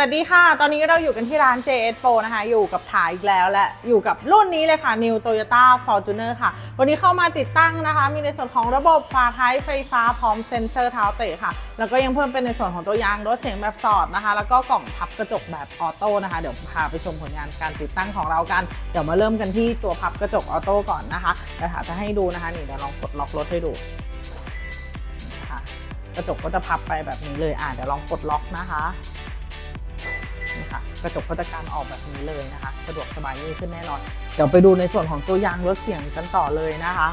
สวัสดีค่ะ ตอนนี้เราอยู่กันที่ร้าน JS Pro นะคะ อยู่กับถ่ายอีกแล้วและอยู่กับรุ่นนี้เลยค่ะ New Toyota Fortuner ค่ะ วันนี้เข้ามาติดตั้งนะคะ มีในส่วนของระบบฝาท้ายไฟฟ้าพร้อมเซ็นเซอร์เท้าเตะค่ะ แล้วก็ยังเพิ่มเป็นในส่วนของตัวยางรถเสียงแบบสอดนะคะ แล้วก็กล่องพับกระจกแบบออโต้นะคะ เดี๋ยวพาไปชมผลงานการติดตั้งของเรากัน เดี๋ยวมาเริ่มกันที่ตัวพับกระจกออโต้ก่อนนะคะเดี๋ยวถาจะให้ดูนะคะนี่เดี๋ยวลองกดล็อกรถให้ดูกระจกก็จะพับไปแบบนี้เลยอะเดี๋ยวลองกดล็อกนะคะ กระจกก็จะการออกแบบนี้เลยนะคะ สะดวกสบายยิ่งขึ้นแน่นอน เดี๋ยวไปดูในส่วนของตัวยางรถเสียงกันต่อเลยนะคะ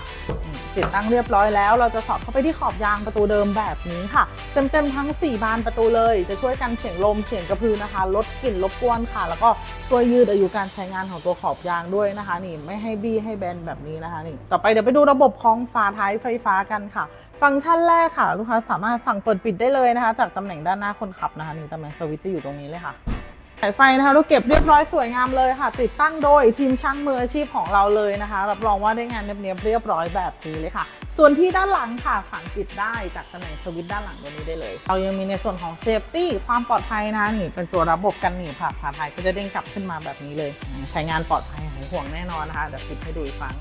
ติดตั้งเรียบร้อยแล้ว เราจะสอดเข้าไปที่ขอบยางประตูเดิมแบบนี้ค่ะ เต็มๆทั้ง 4 บานประตูเลย จะช่วยกันเสียงลมเสียงกระพือนะคะ ลดกลิ่นรบกวนค่ะ แล้วก็ช่วยยืดอายุการใช้งานของตัวขอบยางด้วยนะคะ นี่ไม่ให้บี้ให้แบนแบบนี้นะคะนี่ต่อไปเดี๋ยวไปดูระบบของฝาท้ายไฟฟ้ากันค่ะ ฟังก์ชันแรกค่ะ ลูกค้าสามารถสั่งเปิดปิดได้เลยนะคะ จากตำแหน่งด้านหน้าคนขับนะคะนี่ตำแหน่งสวิตช์จะอยู่ตรงนี้เลยค่ะ สายไฟนะคะเราเก็บเรียบร้อยสวยงามเลยค่ะ ติดตั้งโดยทีมช่างมืออาชีพของเราเลยนะคะ รับรองว่าได้งานเนียบๆเรียบร้อยแบบนี้เลยค่ะ ส่วนที่ด้านหลังค่ะสั่งปิดได้จากตำแหน่งสวิตช์ด้านหลังตัวนี้ได้เลย เรายังมีในส่วนของเซฟตี้ความปลอดภัยนะนี่เป็นตัวระบบกันหนีบค่ะฝาท้ายก็จะเด้งกลับขึ้นมาแบบนี้เลย ใช้งานปลอดภัยหายห่วงแน่นอนนะคะเดี๋ยวปิดให้ดูอีกครั้ง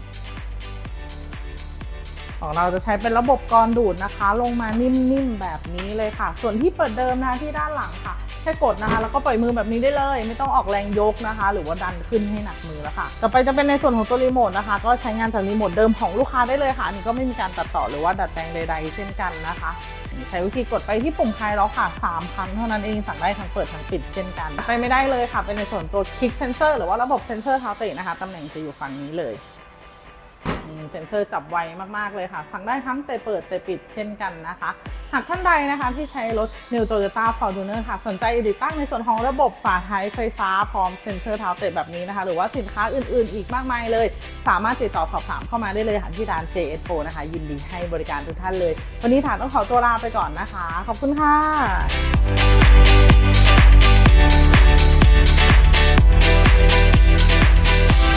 ของเราจะใช้เป็นระบบกรดูดนะคะ ลงมานิ่มๆแบบนี้เลยค่ะ ส่วนที่เปิดเดิมนะที่ด้านหลังค่ะ แค่กดนะคะ แล้วก็ปล่อยมือแบบนี้ได้เลย ไม่ต้องออกแรงยกนะคะ หรือว่าดันขึ้นให้หนักมือแล้วค่ะ ต่อไปจะเป็นในส่วนของตัวรีโมทนะคะ ก็ใช้งานจากรีโมทเดิมของลูกค้าได้เลยค่ะ อันนี้ก็ไม่มีการตัดต่อหรือว่าดัดแปลงใด ๆ เช่นกันนะคะใช้วิธีกดไปที่ปุ่มคลายล็อกค่ะ3พันเท่านั้นเองสั่งได้ทั้งเปิดทั้งปิดเช่นกัน ไปไม่ได้เลยค่ะ เป็นในส่วนตัวคลิกเซนเซอร์หรือว่าระบบเซนเซอร์เท้าเตะนะคะตำแหน่งจะอยู่ฝั่งนี้เลย เซ็นเซอร์จับไวมากๆเลยค่ะ สั่งได้ทั้งเตะเปิดเตะปิดเช่นกันนะคะ หากท่านใดนะคะที่ใช้รถ New Toyota Fortuner ค่ะ สนใจติดตั้งในส่วนของระบบฝาท้ายไฟฟ้าพร้อมเซ็นเซอร์เท้าเตะแบบนี้นะคะ หรือว่าสินค้าอื่นๆ อีกมากมายเลย สามารถติดต่อสอบถามเข้ามาได้เลยค่ะที่ร้าน JS Pro นะคะ ยินดีให้บริการทุกท่านเลย วันนี้ฐานต้องขอตัวลาไปก่อนนะคะ ขอบคุณค่ะ